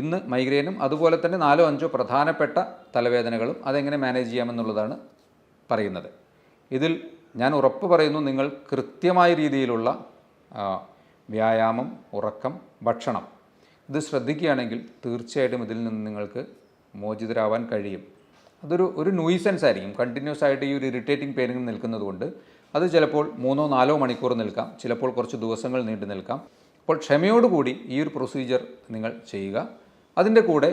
ഇന്ന് മൈഗ്രെയിനും അതുപോലെ തന്നെ നാലോ അഞ്ചോ പ്രധാനപ്പെട്ട തലവേദനകളും അതെങ്ങനെ മാനേജ് ചെയ്യാമെന്നുള്ളതാണ് പറയുന്നത്. ഇതിൽ ഞാൻ ഉറപ്പ് പറയുന്നു നിങ്ങൾ കൃത്യമായ രീതിയിലുള്ള വ്യായാമം ഉറക്കം ഭക്ഷണം ഇത് ശ്രദ്ധിക്കുകയാണെങ്കിൽ തീർച്ചയായിട്ടും ഇതിൽ നിന്ന് നിങ്ങൾക്ക് മോചിതരാവാൻ കഴിയും. അതൊരു ഒരു ന്യൂയിസൻസ് ആയിരിക്കും. കണ്ടിന്യൂസ് ആയിട്ട് ഈ ഒരു ഇറിറ്റേറ്റിംഗ് പെയിനിങ് നിൽക്കുന്നതുകൊണ്ട് അത് ചിലപ്പോൾ മൂന്നോ നാലോ മണിക്കൂർ നിൽക്കാം ചിലപ്പോൾ കുറച്ച് ദിവസങ്ങൾ നീണ്ടു നിൽക്കാം. അപ്പോൾ ക്ഷമയോടുകൂടി ഈ ഒരു പ്രൊസീജിയർ നിങ്ങൾ ചെയ്യുക. അതിന്റെ കൂടെ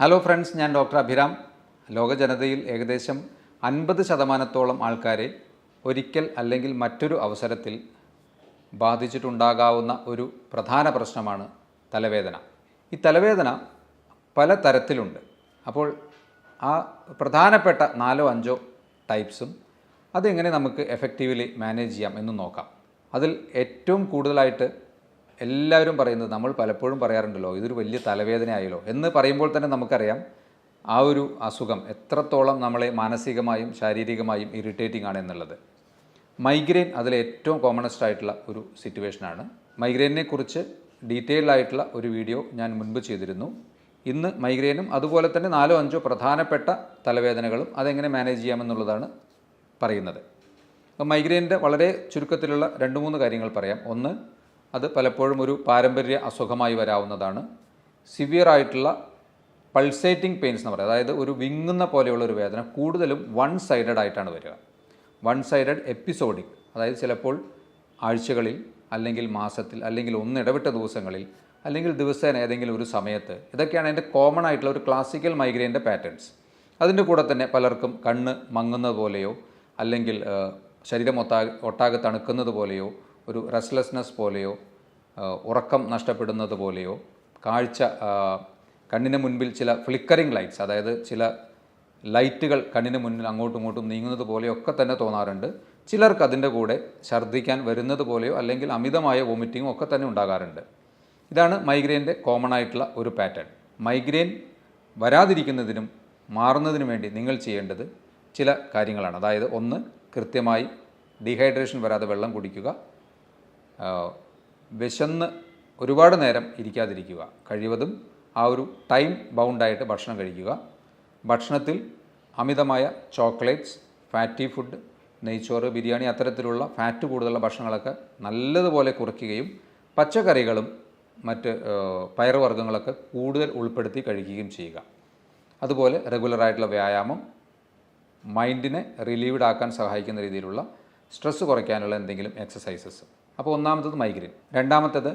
ഹലോ ഫ്രണ്ട്സ് ഞാൻ ഡോക്ടർ അഭിരാം. ലോക ജനതയിൽ ഏകദേശം അൻപത് ശതമാനത്തോളം ആൾക്കാരെ ഒരിക്കൽ അല്ലെങ്കിൽ മറ്റൊരു അവസരത്തിൽ ബാധിച്ചിട്ടുണ്ടാകാവുന്ന ഒരു പ്രധാന പ്രശ്നമാണ് തലവേദന. ഈ തലവേദന പല തരത്തിലുണ്ട്. അപ്പോൾ ആ പ്രധാനപ്പെട്ട നാലോ അഞ്ചോ ടൈപ്സും അതെങ്ങനെ നമുക്ക് എഫക്റ്റീവ്ലി മാനേജ് ചെയ്യാം എന്ന് നോക്കാം. അതിൽ ഏറ്റവും കൂടുതലായിട്ട് എല്ലാവരും പറയുന്നത് നമ്മൾ പലപ്പോഴും പറയാറുണ്ടല്ലോ ഇതൊരു വലിയ തലവേദനയായല്ലോ എന്ന് പറയുമ്പോൾ തന്നെ നമുക്കറിയാം ആ ഒരു അസുഖം എത്രത്തോളം നമ്മളെ മാനസികമായും ശാരീരികമായും ഇറിറ്റേറ്റിംഗ് ആണ് എന്നുള്ളത്. മൈഗ്രെയിൻ അതിൽ ഏറ്റവും കോമണസ്റ്റ് ആയിട്ടുള്ള ഒരു സിറ്റുവേഷനാണ് മൈഗ്രെയിനെ കുറിച്ച് ഡീറ്റെയിൽഡ് ആയിട്ടുള്ള ഒരു വീഡിയോ ഞാൻ മുൻപ് ചെയ്തിരുന്നു. ഇന്ന് മൈഗ്രെയിനും അതുപോലെ തന്നെ നാലോ അഞ്ചോ പ്രധാനപ്പെട്ട തലവേദനകളും അതെങ്ങനെ മാനേജ് ചെയ്യാമെന്നുള്ളതാണ് പറയുന്നത്. മൈഗ്രെയിന്റെ വളരെ ചുരുക്കത്തിലുള്ള രണ്ട് മൂന്ന് കാര്യങ്ങൾ പറയാം. ഒന്ന് അത് പലപ്പോഴും ഒരു പാരമ്പര്യ അസുഖമായി വരാവുന്നതാണ്. സിവിയർ ആയിട്ടുള്ള പൾസേറ്റിംഗ് പെയിൻസ് എന്ന് പറയുന്നത് അതായത് ഒരു വിങ്ങുന്ന പോലെയുള്ള ഒരു വേദന കൂടുതലും വൺ സൈഡഡ് ആയിട്ടാണ് വരിക. വൺ സൈഡഡ് എപ്പിസോഡിക് അതായത് ചിലപ്പോൾ ആഴ്ചകളിൽ അല്ലെങ്കിൽ മാസത്തിൽ അല്ലെങ്കിൽ ഒന്നിടവിട്ട ദിവസങ്ങളിൽ അല്ലെങ്കിൽ ദിവസേന ഏതെങ്കിലും ഒരു സമയത്ത് ഇതൊക്കെയാണ് അതിന്റെ കോമൺ ആയിട്ടുള്ള ഒരു ക്ലാസിക്കൽ മൈഗ്രെയിന്റെ പാറ്റേൺസ് അതിന്റെ കൂടെ തന്നെ പലർക്കും കണ്ണ് മങ്ങുന്നത് പോലെയോ അല്ലെങ്കിൽ ശരീരം ഒത്താ ഒട്ടാകെ തണുക്കുന്നത് പോലെയോ ഒരു റെസ്ലെസ്നെസ് പോലെയോ ഉറക്കം നഷ്ടപ്പെടുന്നത് പോലെയോ കാഴ്ച കണ്ണിന് മുൻപിൽ ചില ഫ്ലിക്കറിംഗ് ലൈറ്റ്സ് അതായത് ചില ലൈറ്റുകൾ കണ്ണിന് മുന്നിൽ അങ്ങോട്ടും ഇങ്ങോട്ടും നീങ്ങുന്നത് പോലെയൊക്കെ തന്നെ തോന്നാറുണ്ട്. ചിലർക്ക് അതിന്റെ കൂടെ ഛർദ്ദിക്കാൻ വരുന്നത് പോലെയോ അല്ലെങ്കിൽ അമിതമായ വോമിറ്റിങ്ങും ഒക്കെ തന്നെ ഉണ്ടാകാറുണ്ട്. ഇതാണ് മൈഗ്രെയിന്റെ കോമൺ ആയിട്ടുള്ള ഒരു പാറ്റേൺ മൈഗ്രെയിൻ വരാതിരിക്കുന്നതിനും മാറുന്നതിനും വേണ്ടി നിങ്ങൾ ചെയ്യേണ്ടത് ചില കാര്യങ്ങളാണ്. അതായത് ഒന്ന് കൃത്യമായി ഡീഹൈഡ്രേഷൻ വരാതെ വെള്ളം കുടിക്കുക. വിശന്ന് ഒരുപാട് നേരം ഇരിക്കാതിരിക്കുക. കഴിവതും ആ ഒരു ടൈം ബൗണ്ടായിട്ട് ഭക്ഷണം കഴിക്കുക. ഭക്ഷണത്തിൽ അമിതമായ ചോക്ലേറ്റ്സ് ഫാറ്റി ഫുഡ് നെയ്ച്ചോറ് ബിരിയാണി അത്തരത്തിലുള്ള ഫാറ്റ് കൂടുതലുള്ള ഭക്ഷണങ്ങളൊക്കെ നല്ലതുപോലെ കുറയ്ക്കുകയും പച്ചക്കറികളും മറ്റ് പയറുവർഗങ്ങളൊക്കെ കൂടുതൽ ഉൾപ്പെടുത്തി കഴിക്കുകയും ചെയ്യുക. അതുപോലെ റെഗുലറായിട്ടുള്ള വ്യായാമം മൈൻഡിനെ റിലീവ്ഡ് ആക്കാൻ സഹായിക്കുന്ന രീതിയിലുള്ള സ്ട്രെസ്സ് കുറയ്ക്കാനുള്ള എന്തെങ്കിലും എക്സസൈസസ് അപ്പോൾ ഒന്നാമത്തത് മൈഗ്രെയിൻ രണ്ടാമത്തത്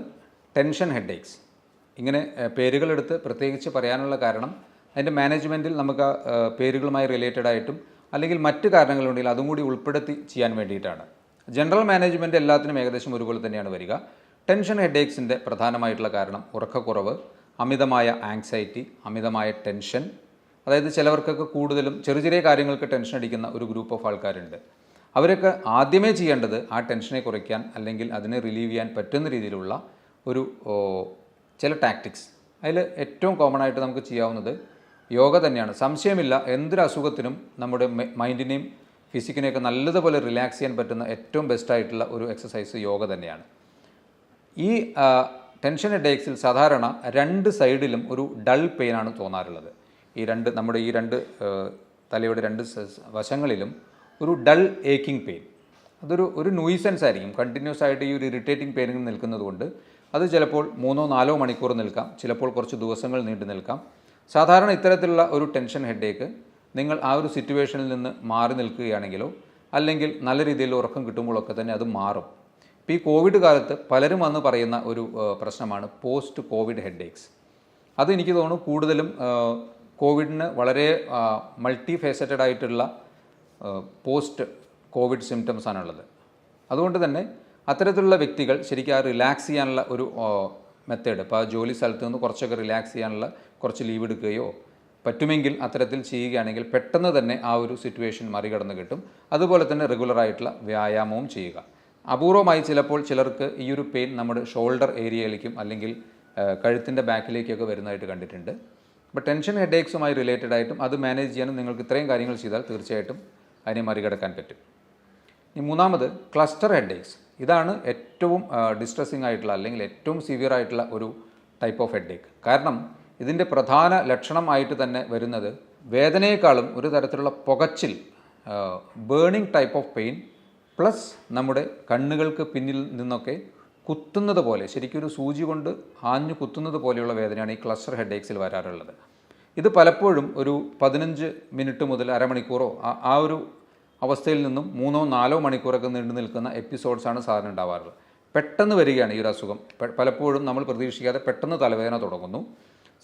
ടെൻഷൻ ഹെഡേക്സ് ഇങ്ങനെ പേരുകളെടുത്ത് പ്രത്യേകിച്ച് പറയാനുള്ള കാരണം അതിന്റെ മാനേജ്മെന്റിൽ നമുക്ക് പേരുകളുമായി റിലേറ്റഡ് ആയിട്ടും അല്ലെങ്കിൽ മറ്റ് കാരണങ്ങളുണ്ടെങ്കിൽ അതും കൂടി ഉൾപ്പെടുത്തി ചെയ്യാൻ വേണ്ടിയിട്ടാണ്. ജനറൽ മാനേജ്മെന്റ് എല്ലാത്തിനും ഏകദേശം ഒരുപോലെ തന്നെയാണ് വരിക. ടെൻഷൻ ഹെഡേക്സിന്റെ പ്രധാനമായിട്ടുള്ള കാരണം ഉറക്കക്കുറവ് അമിതമായ ആങ്സൈറ്റി അമിതമായ ടെൻഷൻ അതായത് ചിലവർക്കൊക്കെ കൂടുതലും ചെറിയ ചെറിയ കാര്യങ്ങൾക്ക് ടെൻഷൻ അടിക്കുന്ന ഒരു ഗ്രൂപ്പ് ഓഫ് ആൾക്കാരുണ്ട്. അവരൊക്കെ ആദ്യമേ ചെയ്യേണ്ടത് ആ ടെൻഷനെ കുറയ്ക്കാൻ അല്ലെങ്കിൽ അതിനെ റിലീവ് ചെയ്യാൻ പറ്റുന്ന രീതിയിലുള്ള ഒരു ചില ടാക്ടിക്സ് അതിൽ ഏറ്റവും കോമൺ ആയിട്ട് നമുക്ക് ചെയ്യാവുന്നത് യോഗ തന്നെയാണ്. സംശയമില്ല എന്തൊരു അസുഖത്തിനും നമ്മുടെ മൈൻഡിനെയും ഫിസിക്കിനെയൊക്കെ നല്ലതുപോലെ റിലാക്സ് ചെയ്യാൻ പറ്റുന്ന ഏറ്റവും ബെസ്റ്റായിട്ടുള്ള ഒരു എക്സസൈസ് യോഗ തന്നെയാണ്. ഈ ടെൻഷൻ ഡേക്സിൽ സാധാരണ രണ്ട് സൈഡിലും ഒരു ഡൾ പെയിനാണ് തോന്നാറുള്ളത്. ഈ രണ്ട് നമ്മുടെ ഈ രണ്ട് തലയുടെ രണ്ട് വശങ്ങളിലും ഒരു ഡൾ ഏക്കിംഗ് പെയിൻ. അതൊരു ഒരു നൂയിസൻസ് ആയിരിക്കും. കണ്ടിന്യൂസ് ആയിട്ട് ഈ ഒരു ഇറിറ്റേറ്റിംഗ് പെയിൻ നിൽക്കുന്നത് കൊണ്ട് അത് ചിലപ്പോൾ മൂന്നോ നാലോ മണിക്കൂർ നിൽക്കാം. ചിലപ്പോൾ കുറച്ച് ദിവസങ്ങൾ നീണ്ടു നിൽക്കാം. സാധാരണ ഇത്തരത്തിലുള്ള ഒരു ടെൻഷൻ ഹെഡേക്ക് നിങ്ങൾ ആ ഒരു സിറ്റുവേഷനിൽ നിന്ന് മാറി നിൽക്കുകയാണെങ്കിലോ അല്ലെങ്കിൽ നല്ല രീതിയിൽ ഉറക്കം കിട്ടുമ്പോഴൊക്കെ തന്നെ അത് മാറും. ഇപ്പോൾ ഈ കോവിഡ് കാലത്ത് പലരും വന്ന് പറയുന്ന ഒരു പ്രശ്നമാണ് പോസ്റ്റ് കോവിഡ് ഹെഡേക്സ്. അത് എനിക്ക് തോന്നുന്നു കൂടുതലും കോവിഡിന് വളരെ മൾട്ടി ഫേസറ്റഡ് ആയിട്ടുള്ള പോസ്റ്റ് കോവിഡ് സിംറ്റംസ് ആണുള്ളത്. അതുകൊണ്ട് തന്നെ അത്തരത്തിലുള്ള വ്യക്തികൾ ശരിക്കും ആ റിലാക്സ് ചെയ്യാനുള്ള ഒരു മെത്തേഡ് ഇപ്പോൾ ആ ജോലി സ്ഥലത്ത് നിന്ന് കുറച്ചൊക്കെ റിലാക്സ് ചെയ്യാനുള്ള കുറച്ച് ലീവ് എടുക്കുകയോ പറ്റുമെങ്കിൽ അത്തരത്തിൽ ചെയ്യുകയാണെങ്കിൽ പെട്ടെന്ന് തന്നെ ആ ഒരു സിറ്റുവേഷൻ മറികടന്ന് കിട്ടും. അതുപോലെ തന്നെ റെഗുലറായിട്ടുള്ള വ്യായാമവും ചെയ്യുക. അപൂർവമായി ചിലപ്പോൾ ചിലർക്ക് ഈ ഒരു പെയിൻ നമ്മുടെ ഷോൾഡർ ഏരിയയിലേക്കും അല്ലെങ്കിൽ കഴുത്തിന്റെ ബാക്കിലേക്കൊക്കെ വരുന്നതായിട്ട് കണ്ടിട്ടുണ്ട്. അപ്പോൾ ടെൻഷൻ ഹെഡ് ഏക്സുമായി റിലേറ്റഡ് ആയിട്ടും അത് മാനേജ് ചെയ്യാനും നിങ്ങൾക്ക് ഇത്രയും കാര്യങ്ങൾ ചെയ്താൽ തീർച്ചയായിട്ടും അതിനെ മറികടക്കാൻ പറ്റും. ഇനി മൂന്നാമത് ക്ലസ്റ്റർ ഹെഡ് ഏക്സ് ഇതാണ് ഏറ്റവും ഡിസ്ട്രസ്സിങ് ആയിട്ടുള്ള അല്ലെങ്കിൽ ഏറ്റവും സിവിയർ ആയിട്ടുള്ള ഒരു ടൈപ്പ് ഓഫ് ഹെഡ് ഏക്ക് കാരണം ഇതിന്റെ പ്രധാന ലക്ഷണമായിട്ട് തന്നെ വരുന്നത് വേദനയേക്കാളും ഒരു തരത്തിലുള്ള പുകച്ചിൽ burning type of pain plus നമ്മുടെ കണ്ണുകൾക്ക് പിന്നിൽ നിന്നൊക്കെ കുത്തുന്നത് പോലെ ശരിക്കും ഒരു സൂചി കൊണ്ട് ആഞ്ഞു കുത്തുന്നത് പോലെയുള്ള വേദനയാണ് ഈ ക്ലസ്റ്റർ ഹെഡ് എക്സിൽ വരാറുള്ളത്. ഇത് പലപ്പോഴും ഒരു പതിനഞ്ച് മിനിറ്റ് മുതൽ അരമണിക്കൂറോ ആ- ഒരു അവസ്ഥയിൽ നിന്നും മൂന്നോ നാലോ മണിക്കൂറൊക്കെ നീണ്ടു നിൽക്കുന്ന എപ്പിസോഡ്സാണ് സാധാരണ ഉണ്ടാവാറുള്ളത്. പെട്ടെന്ന് വരികയാണ് ഈ ഒരു അസുഖം. പലപ്പോഴും നമ്മൾ പ്രതീക്ഷിക്കാതെ പെട്ടെന്ന് തലവേദന തുടങ്ങുന്നു.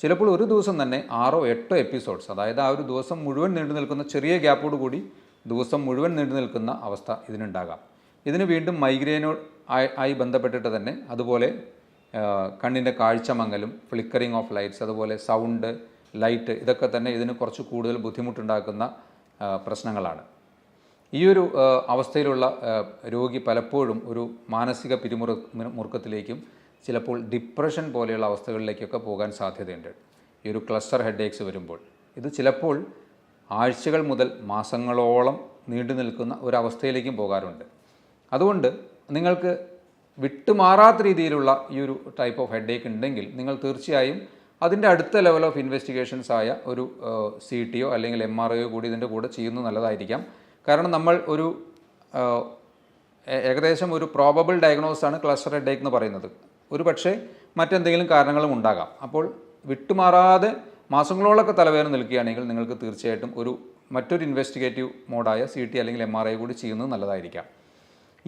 ചിലപ്പോൾ ഒരു ദിവസം തന്നെ ആറോ എട്ടോ എപ്പിസോഡ്സ് അതായത് ആ ഒരു ദിവസം മുഴുവൻ നീണ്ടു നിൽക്കുന്ന ചെറിയ ഗ്യാപ്പോട് കൂടി ദിവസം മുഴുവൻ നീണ്ടു നിൽക്കുന്ന അവസ്ഥ ഇതിനുണ്ടാകാം. ഇതിന് വീണ്ടും മൈഗ്രെയിനോ ആയി ബന്ധപ്പെട്ടിട്ട് തന്നെ അതുപോലെ കണ്ണിന്റെ കാഴ്ച മങ്ങലും ഫ്ലിക്കറിങ് ഓഫ് ലൈറ്റ്സ് അതുപോലെ സൗണ്ട് ലൈറ്റ് ഇതൊക്കെ തന്നെ ഇതിന് കുറച്ച് കൂടുതൽ ബുദ്ധിമുട്ടുണ്ടാക്കുന്ന പ്രശ്നങ്ങളാണ്. ഈ ഒരു അവസ്ഥയിലുള്ള രോഗി പലപ്പോഴും ഒരു മാനസിക പിരിമുറ മുറുക്കത്തിലേക്കും ചിലപ്പോൾ ഡിപ്രഷൻ പോലെയുള്ള അവസ്ഥകളിലേക്കൊക്കെ പോകാൻ സാധ്യതയുണ്ട്. ഈ ഒരു ക്ലസ്റ്റർ ഹെഡേക്സ് വരുമ്പോൾ. ഇത് ചിലപ്പോൾ ആഴ്ചകൾ മുതൽ മാസങ്ങളോളം നീണ്ടു നിൽക്കുന്ന ഒരവസ്ഥയിലേക്കും പോകാറുണ്ട്. അതുകൊണ്ട് നിങ്ങൾക്ക് വിട്ടുമാറാത്ത രീതിയിലുള്ള ഈ ഒരു ടൈപ്പ് ഓഫ് ഹെഡേക്ക് ഉണ്ടെങ്കിൽ നിങ്ങൾ തീർച്ചയായും അതിന്റെ അടുത്ത ലെവൽ ഓഫ് ഇൻവെസ്റ്റിഗേഷൻസ് ആയ ഒരു സി ടി ഒ അല്ലെങ്കിൽ എം ആർ ഒയോ കൂടി ഇതിന്റെ കൂടെ ചെയ്യുന്നത് നല്ലതായിരിക്കാം. കാരണം നമ്മൾ ഒരു ഏകദേശം ഒരു പ്രോബബിൾ ഡയഗ്നോസ് ആണ് ക്ലസ്റ്റർ ഹെഡേക്ക് എന്ന് പറയുന്നത്. ഒരു പക്ഷേ മറ്റെന്തെങ്കിലും കാരണങ്ങളും ഉണ്ടാകാം. അപ്പോൾ വിട്ടുമാറാതെ മാസങ്ങളോളൊക്കെ തലവേദന നിൽക്കുകയാണെങ്കിൽ നിങ്ങൾക്ക് തീർച്ചയായിട്ടും ഒരു മറ്റൊരു ഇൻവെസ്റ്റിഗേറ്റീവ് മോഡായ സി ടി അല്ലെങ്കിൽ എം ആർ ഐ കൂടി ചെയ്യുന്നത് നല്ലതായിരിക്കാം.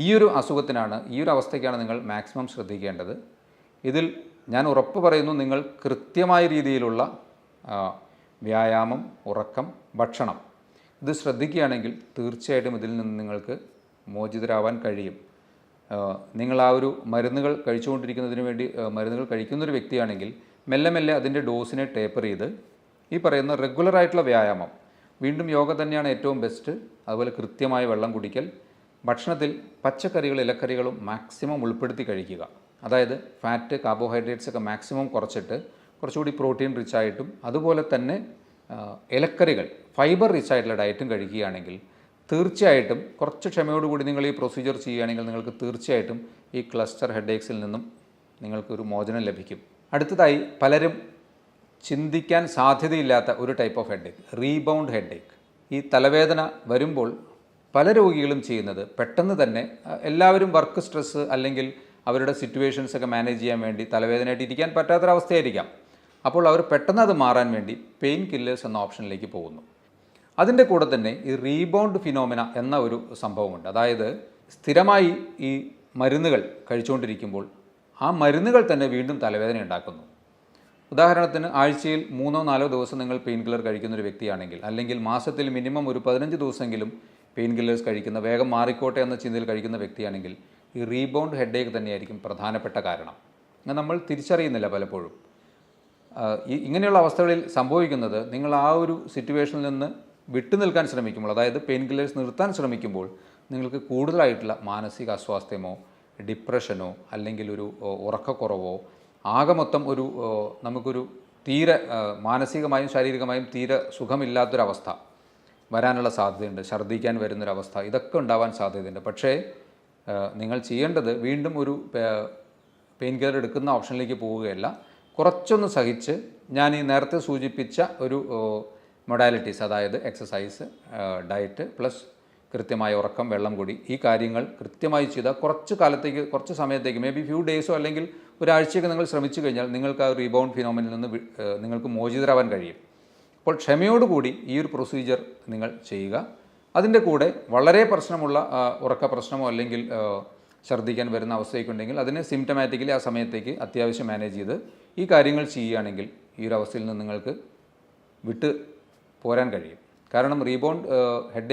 ഈ ഒരു അസുഖത്തിനാണ് ഈ ഒരു അവസ്ഥയ്ക്കാണ് നിങ്ങൾ മാക്സിമം ശ്രദ്ധിക്കേണ്ടത്. ഇതിൽ ഞാൻ ഉറപ്പ് പറയുന്നു നിങ്ങൾ കൃത്യമായ രീതിയിലുള്ള വ്യായാമം ഉറക്കം ഭക്ഷണം ഇത് ശ്രദ്ധിക്കുകയാണെങ്കിൽ തീർച്ചയായിട്ടും ഇതിൽ നിന്ന് നിങ്ങൾക്ക് മോചിതരാവാൻ കഴിയും. നിങ്ങൾ ആ ഒരു മരുന്നുകൾ കഴിച്ചുകൊണ്ടിരിക്കുന്നതിന് വേണ്ടി മരുന്നുകൾ കഴിക്കുന്ന ഒരു വ്യക്തിയാണെങ്കിൽ മെല്ലെ മെല്ലെ അതിന്റെ ഡോസിനെ ടേപ്പർ ചെയ്ത് ഈ പറയുന്ന റെഗുലറായിട്ടുള്ള വ്യായാമം. വീണ്ടും യോഗ തന്നെയാണ് ഏറ്റവും ബെസ്റ്റ് അതുപോലെ കൃത്യമായ വെള്ളം കുടിക്കൽ ഭക്ഷണത്തിൽ പച്ചക്കറികളും ഇലക്കറികളും മാക്സിമം ഉൾപ്പെടുത്തി കഴിക്കുക. അതായത് ഫാറ്റ് കാർബോഹൈഡ്രേറ്റ്സ് ഒക്കെ മാക്സിമം കുറച്ചിട്ട് കുറച്ചുകൂടി പ്രോട്ടീൻ റിച്ച് ആയിട്ടും അതുപോലെ തന്നെ ഇലക്കറികൾ ഫൈബർ റിച്ച് ആയിട്ടുള്ള ഡയറ്റും കഴിക്കുകയാണെങ്കിൽ തീർച്ചയായിട്ടും കുറച്ച് ക്ഷമയോടുകൂടി നിങ്ങൾ ഈ പ്രൊസീജിയർ ചെയ്യുകയാണെങ്കിൽ നിങ്ങൾക്ക് തീർച്ചയായിട്ടും ഈ ക്ലസ്റ്റർ ഹെഡേക്സിൽ നിന്നും നിങ്ങൾക്കൊരു മോചനം ലഭിക്കും. അടുത്തതായി പലരും ചിന്തിക്കാൻ സാധ്യതയില്ലാത്ത ഒരു type of headache rebound headache ഈ തലവേദന വരുമ്പോൾ പല രോഗികളും ചെയ്യുന്നത് പെട്ടെന്ന് തന്നെ എല്ലാവരും വർക്ക് സ്ട്രെസ് അല്ലെങ്കിൽ അവരുടെ സിറ്റുവേഷൻസ് ഒക്കെ മാനേജ് ചെയ്യാൻ വേണ്ടി തലവേദനയായിട്ട് ഇരിക്കാൻ പറ്റാത്തൊരവസ്ഥയായിരിക്കാം. അപ്പോൾ അവർ പെട്ടെന്ന് അത് മാറാൻ വേണ്ടി പെയിൻ കില്ലേഴ്സ് എന്ന ഓപ്ഷനിലേക്ക് പോകുന്നു. അതിന്റെ കൂടെ തന്നെ ഈ റീബൗണ്ട് ഫിനോമിന എന്ന ഒരു സംഭവമുണ്ട്. അതായത് സ്ഥിരമായി ഈ മരുന്നുകൾ കഴിച്ചുകൊണ്ടിരിക്കുമ്പോൾ ആ മരുന്നുകൾ തന്നെ വീണ്ടും തലവേദന ഉണ്ടാക്കുന്നു. ഉദാഹരണത്തിന് ആഴ്ചയിൽ മൂന്നോ നാലോ ദിവസം നിങ്ങൾ പെയിൻ കില്ലർ കഴിക്കുന്ന ഒരു വ്യക്തിയാണെങ്കിൽ അല്ലെങ്കിൽ മാസത്തിൽ മിനിമം ഒരു പതിനഞ്ച് ദിവസമെങ്കിലും പെയിൻ കില്ലേഴ്സ് കഴിക്കുന്ന വേഗം മാറിക്കോട്ടെ എന്ന ചിന്തയിൽ കഴിക്കുന്ന വ്യക്തിയാണെങ്കിൽ ഈ റീബൗണ്ട് ഹെഡേക്ക് തന്നെയായിരിക്കും പ്രധാനപ്പെട്ട കാരണം. അങ്ങനെ നമ്മൾ തിരിച്ചറിയുന്നില്ല പലപ്പോഴും. ഇങ്ങനെയുള്ള അവസ്ഥകളിൽ സംഭവിക്കുന്നത് നിങ്ങൾ ആ ഒരു സിറ്റുവേഷനിൽ നിന്ന് വിട്ടു നിൽക്കാൻ ശ്രമിക്കുമ്പോൾ അതായത് പെയിൻ കില്ലേഴ്സ് നിർത്താൻ ശ്രമിക്കുമ്പോൾ നിങ്ങൾക്ക് കൂടുതലായിട്ടുള്ള മാനസിക അസ്വാസ്ഥ്യമോ ഡിപ്രഷനോ അല്ലെങ്കിൽ ഒരു ഉറക്കക്കുറവോ ആകെ മൊത്തം ഒരു നമുക്കൊരു തീരെ മാനസികമായും ശാരീരികമായും തീരെ സുഖമില്ലാത്തൊരവസ്ഥ വരാനുള്ള സാധ്യതയുണ്ട് ഛർദ്ദിക്കാൻ വരുന്നൊരവസ്ഥ ഇതൊക്കെ ഉണ്ടാവാൻ സാധ്യതയുണ്ട്. പക്ഷേ നിങ്ങൾ ചെയ്യേണ്ടത് വീണ്ടും ഒരു പെയിൻ കില്ലർ എടുക്കുന്ന ഓപ്ഷനിലേക്ക് പോവുകയല്ല. കുറച്ചൊന്ന് സഹിച്ച് ഞാൻ ഈ നേരത്തെ സൂചിപ്പിച്ച ഒരു മൊഡാലിറ്റീസ് അതായത് എക്സസൈസ് ഡയറ്റ് പ്ലസ് കൃത്യമായ ഉറക്കം വെള്ളം കൂടി ഈ കാര്യങ്ങൾ കൃത്യമായി ചെയ്താൽ കുറച്ച് കാലത്തേക്ക് കുറച്ച് സമയത്തേക്ക് മേ ബി ഫ്യൂ ഡേയ്സോ അല്ലെങ്കിൽ ഒരാഴ്ചയൊക്കെ നിങ്ങൾ ശ്രമിച്ചു കഴിഞ്ഞാൽ നിങ്ങൾക്ക് ആ റീബൗണ്ട് ഫിനോമിനിൽ നിന്ന് നിങ്ങൾക്ക് മോചിതരാവാൻ കഴിയും. അപ്പോൾ ക്ഷമയോടുകൂടി ഈ ഒരു പ്രൊസീജിയർ നിങ്ങൾ ചെയ്യുക. അതിന്റെ കൂടെ വളരെ പ്രശ്നമുള്ള ഉറക്ക പ്രശ്നമോ അല്ലെങ്കിൽ ഛർദ്ദിക്കാൻ വരുന്ന അവസ്ഥയൊക്കെ ഉണ്ടെങ്കിൽ അതിനെ സിംറ്റമാറ്റിക്കലി ആ സമയത്തേക്ക് അത്യാവശ്യം മാനേജ് ചെയ്ത് ഈ കാര്യങ്ങൾ ചെയ്യുകയാണെങ്കിൽ ഈ ഒരു അവസ്ഥയിൽ നിന്ന് നിങ്ങൾക്ക് വിട്ട് പോരാൻ കഴിയും. കാരണം റീബൗണ്ട്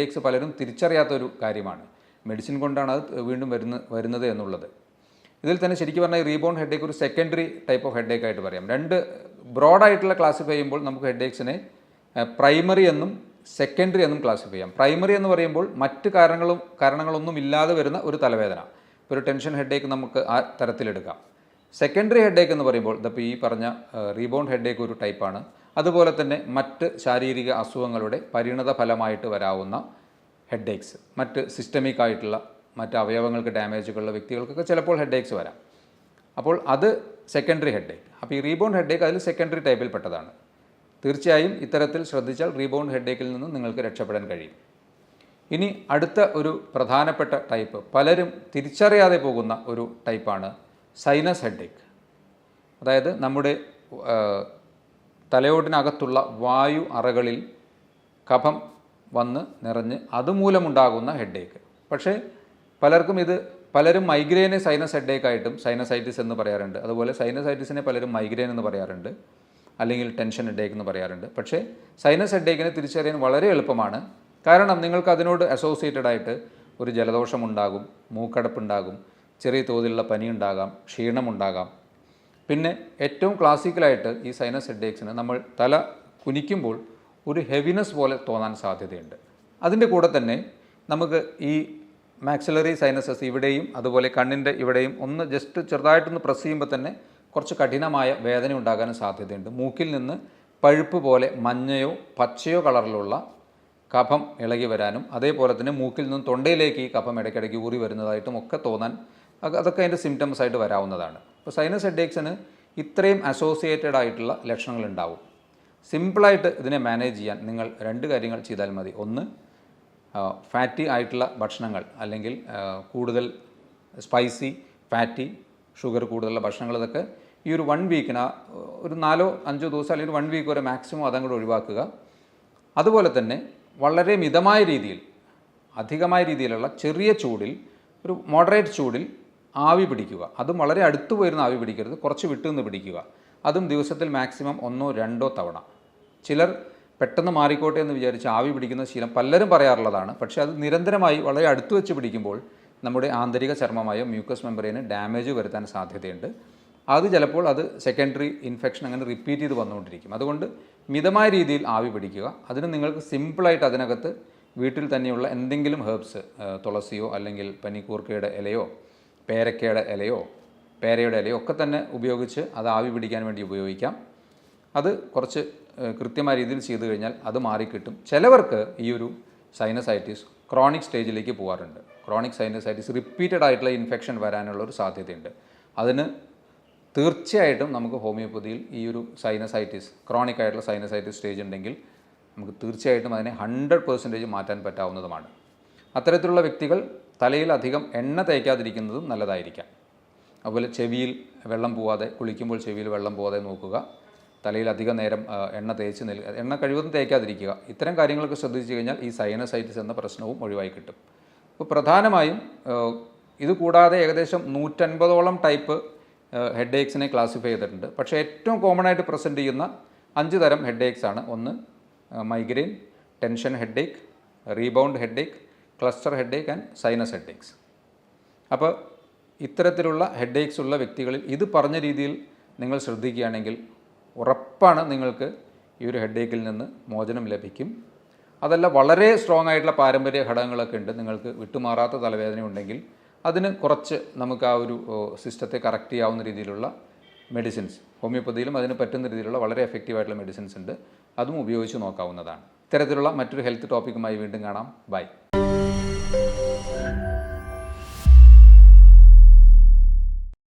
ഏക്സ് പലരും തിരിച്ചറിയാത്ത ഒരു കാര്യമാണ്. മെഡിസിൻ കൊണ്ടാണ് അത് വീണ്ടും വരുന്ന വരുന്നത് എന്നുള്ളത്. ഇതിൽ തന്നെ ശരിക്കും പറഞ്ഞാൽ റീബോണ്ട് റീബൗണ്ട് ഏക്ക് ഒരു സെക്കൻഡറി ടൈപ്പ് ഓഫ് ഹെഡ് ആയിട്ട് പറയാം. രണ്ട് ബ്രോഡായിട്ടുള്ള ക്ലാസിഫൈ ചെയ്യുമ്പോൾ നമുക്ക് ഹെഡേക്സിനെ പ്രൈമറി എന്നും സെക്കൻഡറി എന്നും ക്ലാസിഫൈ ചെയ്യാം. പ്രൈമറി എന്ന് പറയുമ്പോൾ മറ്റ് കാരണങ്ങളും കാരണങ്ങളൊന്നും ഇല്ലാതെ വരുന്ന ഒരു തലവേദന. ഒരു ടെൻഷൻ ഹെഡേക്ക് നമുക്ക് ആ തരത്തിലെടുക്കാം. സെക്കൻഡറി ഹെഡേക്ക് എന്ന് പറയുമ്പോൾ ഇതിപ്പോൾ ഈ പറഞ്ഞ റീബൗണ്ട് ഹെഡേക്ക് ഒരു ടൈപ്പാണ് അതുപോലെ തന്നെ മറ്റ് ശാരീരിക അസുഖങ്ങളുടെ പരിണത ഫലമായിട്ട് വരാവുന്ന ഹെഡേക്സ് മറ്റ് സിസ്റ്റമിക് ആയിട്ടുള്ള മറ്റ് അവയവങ്ങൾക്ക് ഡാമേജുകളുള്ള വ്യക്തികൾക്കൊക്കെ ചിലപ്പോൾ ഹെഡേക്സ് വരാം. അപ്പോൾ അത് സെക്കൻഡറി ഹെഡേക്ക് അപ്പോൾ ഈ റീബോൺ ഹെഡേക്ക് അതിൽ സെക്കൻഡറി ടൈപ്പിൽ പെട്ടതാണ് തീർച്ചയായും ഇത്തരത്തിൽ ശ്രദ്ധിച്ചാൽ റീബൗണ്ട് ഹെഡേക്കിൽ നിന്നും നിങ്ങൾക്ക് രക്ഷപ്പെടാൻ കഴിയും. ഇനി അടുത്ത ഒരു പ്രധാനപ്പെട്ട ടൈപ്പ് പലരും തിരിച്ചറിയാതെ പോകുന്ന ഒരു ടൈപ്പാണ് സൈനസ് ഹെഡേക്ക് അതായത് നമ്മുടെ തലയോടിനകത്തുള്ള വായു അറകളിൽ കഫം വന്ന് നിറഞ്ഞ് അതുമൂലമുണ്ടാകുന്ന ഹെഡേക്ക് പക്ഷേ പലർക്കും ഇത് പലരും മൈഗ്രെയിനെ സൈനസ് ഹെഡേക്കായിട്ടും സൈനസൈറ്റിസ് എന്ന് പറയാറുണ്ട്. അതുപോലെ സൈനസൈറ്റിസിനെ പലരും മൈഗ്രെയിൻ എന്ന് പറയാറുണ്ട്. അല്ലെങ്കിൽ ടെൻഷൻ ഹെഡേക്ക് എന്ന് പറയാറുണ്ട്. പക്ഷേ സൈനസ് ഹെഡേക്കിനെ തിരിച്ചറിയാൻ വളരെ എളുപ്പമാണ്. കാരണം നിങ്ങൾക്ക് അതിനോട് അസോസിയേറ്റഡ് ആയിട്ട് ഒരു ജലദോഷം ഉണ്ടാകും മൂക്കടപ്പുണ്ടാകും ചെറിയ തോതിലുള്ള പനി ഉണ്ടാകാം ക്ഷീണമുണ്ടാകാം പിന്നെ ഏറ്റവും ക്ലാസിക്കലായിട്ട് ഈ സൈനസ് ഹെഡേക്സിന് നമ്മൾ തല കുനിക്കുമ്പോൾ ഒരു ഹെവിനെസ് പോലെ തോന്നാൻ സാധ്യതയുണ്ട്. അതിന്റെ കൂടെ തന്നെ നമുക്ക് ഈ മാക്സിലറി സൈനസസ് ഇവിടെയും അതുപോലെ കണ്ണിന്റെ ഇവിടെയും ഒന്ന് ജസ്റ്റ് ചെറുതായിട്ടൊന്ന് പ്രസ് ചെയ്യുമ്പോൾ തന്നെ കുറച്ച് കഠിനമായ വേദന ഉണ്ടാകാനും സാധ്യതയുണ്ട്. മൂക്കിൽ നിന്ന് പഴുപ്പ് പോലെ മഞ്ഞയോ പച്ചയോ കളറിലുള്ള കഫം ഇളകി വരാനും അതേപോലെ തന്നെ മൂക്കിൽ നിന്നും തൊണ്ടയിലേക്ക് ഈ കഫം ഇടയ്ക്കിടയ്ക്ക് ഊറി വരുന്നതായിട്ടും ഒക്കെ തോന്നാൻ അത് അതൊക്കെ അതിന്റെ സിംറ്റംസ് ആയിട്ട് വരാവുന്നതാണ്. അപ്പോൾ സൈനസ് ഹെഡേക്സിന് ഇത്രയും അസോസിയേറ്റഡ് ആയിട്ടുള്ള ലക്ഷണങ്ങൾ ഉണ്ടാവും. സിമ്പിളായിട്ട് ഇതിനെ മാനേജ് ചെയ്യാൻ നിങ്ങൾ രണ്ട് കാര്യങ്ങൾ ചെയ്താൽ മതി. ഒന്ന് ഫാറ്റി ആയിട്ടുള്ള ഭക്ഷണങ്ങൾ അല്ലെങ്കിൽ കൂടുതൽ സ്പൈസി ഫാറ്റി ഷുഗർ കൂടുതലുള്ള ഭക്ഷണങ്ങൾ ഇതൊക്കെ ഈ ഒരു വൺ വീക്കിന് ഒരു നാലോ അഞ്ചോ ദിവസം അല്ലെങ്കിൽ വൺ വീക്ക് വരെ മാക്സിമം അതങ്ങോട്ട് ഒഴിവാക്കുക. അതുപോലെ തന്നെ വളരെ മിതമായ രീതിയിൽ അധികമായ രീതിയിലുള്ള ചെറിയ ചൂടിൽ ഒരു മോഡറേറ്റ് ചൂടിൽ ആവി പിടിക്കുക. അതും വളരെ അടുത്ത് പോയിരുന്ന ആവി പിടിക്കരുത് കുറച്ച് വിട്ടു നിന്ന് പിടിക്കുക. അതും ദിവസത്തിൽ മാക്സിമം ഒന്നോ രണ്ടോ തവണ. ചിലർ പെട്ടെന്ന് മാറിക്കോട്ടെ എന്ന് വിചാരിച്ച് ആവി പിടിക്കുന്ന ശീലം പലരും പറയാറുള്ളതാണ്. പക്ഷേ അത് നിരന്തരമായി വളരെ അടുത്ത് വെച്ച് പിടിക്കുമ്പോൾ നമ്മുടെ ആന്തരിക ചർമ്മമായ മ്യൂക്കസ് മെമ്പറേന് ഡാമേജ് വരുത്താൻ സാധ്യതയുണ്ട്. അത് ചിലപ്പോൾ അത് സെക്കൻഡറി ഇൻഫെക്ഷൻ അങ്ങനെ റിപ്പീറ്റ് ചെയ്ത് വന്നുകൊണ്ടിരിക്കും. അതുകൊണ്ട് മിതമായ രീതിയിൽ ആവി പിടിക്കുക. അതിന് നിങ്ങൾക്ക് സിമ്പിളായിട്ട് അതിനകത്ത് വീട്ടിൽ തന്നെയുള്ള എന്തെങ്കിലും ഹെർബ്സ് തുളസിയോ അല്ലെങ്കിൽ പനിക്കൂർക്കയുടെ ഇലയോ പേരക്കയുടെ ഇലയോ പേരയുടെ ഇലയോ ഒക്കെ തന്നെ ഉപയോഗിച്ച് അത് ആവി പിടിക്കാൻ വേണ്ടി ഉപയോഗിക്കാം. അത് കുറച്ച് കൃത്യമായ രീതിയിൽ ചെയ്തു കഴിഞ്ഞാൽ അത് മാറിക്കിട്ടും. ചിലവർക്ക് ഈ ഒരു സൈനസൈറ്റിസ് ക്രോണിക് സ്റ്റേജിലേക്ക് പോകാറുണ്ട് ക്രോണിക് സൈനസൈറ്റിസ് റിപ്പീറ്റഡ് ആയിട്ടുള്ള ഇൻഫെക്ഷൻ വരാനുള്ള ഒരു സാധ്യതയുണ്ട്. അതിന് തീർച്ചയായിട്ടും നമുക്ക് ഹോമിയോപ്പതിയിൽ ഈ ഒരു സൈനസൈറ്റിസ് ക്രോണിക് ആയിട്ടുള്ള സൈനസൈറ്റിസ് സ്റ്റേജ് ഉണ്ടെങ്കിൽ നമുക്ക് തീർച്ചയായിട്ടും അതിനെ ഹൺഡ്രഡ് പെർസെന്റേജ് മാറ്റാൻ പറ്റാവുന്നതുമാണ്. അത്തരത്തിലുള്ള വ്യക്തികൾ തലയിൽ അധികം എണ്ണ തേക്കാതിരിക്കുന്നതും നല്ലതായിരിക്കാം. അതുപോലെ ചെവിയിൽ വെള്ളം പോവാതെ കുളിക്കുമ്പോൾ ചെവിയിൽ വെള്ളം പോവാതെ നോക്കുക തലയിൽ അധികം നേരം എണ്ണ തേച്ച് നിൽ എണ്ണ കഴിവതും തേക്കാതിരിക്കുക. ഇത്തരം കാര്യങ്ങളൊക്കെ ശ്രദ്ധിച്ചു കഴിഞ്ഞാൽ ഈ സൈനസൈറ്റിസ് എന്ന പ്രശ്നവും ഒഴിവായി കിട്ടും. അപ്പോൾ പ്രധാനമായും ഇത് കൂടാതെ ഏകദേശം നൂറ്റൻപതോളം ടൈപ്പ് ഹെഡ് ഏക്സിനെ ക്ലാസിഫൈ ചെയ്തിട്ടുണ്ട്. പക്ഷേ ഏറ്റവും കോമൺ ആയിട്ട് പ്രസന്റ് ചെയ്യുന്ന അഞ്ച് തരം ഹെഡ് ഏക്സ് ആണ് ഒന്ന് migraine tension headache rebound headache cluster headache and sinus headaches അപ്പോൾ ഇത്തരത്തിലുള്ള ഹെഡ് ഏക്സ് ഉള്ള വ്യക്തികളിൽ ഇത് പറഞ്ഞ രീതിയിൽ നിങ്ങൾ ശ്രദ്ധിക്കുകയാണെങ്കിൽ ഉറപ്പാണ് നിങ്ങൾക്ക് ഈ ഒരു ഹെഡ് ഏക്കിൽ നിന്ന് മോചനം ലഭിക്കും. അതല്ല വളരെ സ്ട്രോങ് ആയിട്ടുള്ള പാരമ്പര്യ ഘടകങ്ങളൊക്കെ ഉണ്ട്. നിങ്ങൾക്ക് വിട്ടുമാറാത്ത തലവേദന ഉണ്ടെങ്കിൽ അതിന് കുറച്ച് നമുക്ക് ആ ഒരു സിസ്റ്റത്തെ കറക്റ്റ് ചെയ്യാവുന്ന രീതിയിലുള്ള മെഡിസിൻസ് ഹോമിയോപ്പതിയിലും അതിന് പറ്റുന്ന രീതിയിലുള്ള വളരെ എഫക്റ്റീവ് ആയിട്ടുള്ള മെഡിസിൻസ് ഉണ്ട്. അതും ഉപയോഗിച്ച് നോക്കാവുന്നതാണ്. ഇത്തരത്തിലുള്ള മറ്റൊരു ഹെൽത്ത് ടോപ്പിക്കുമായി വീണ്ടും കാണാം. ബൈ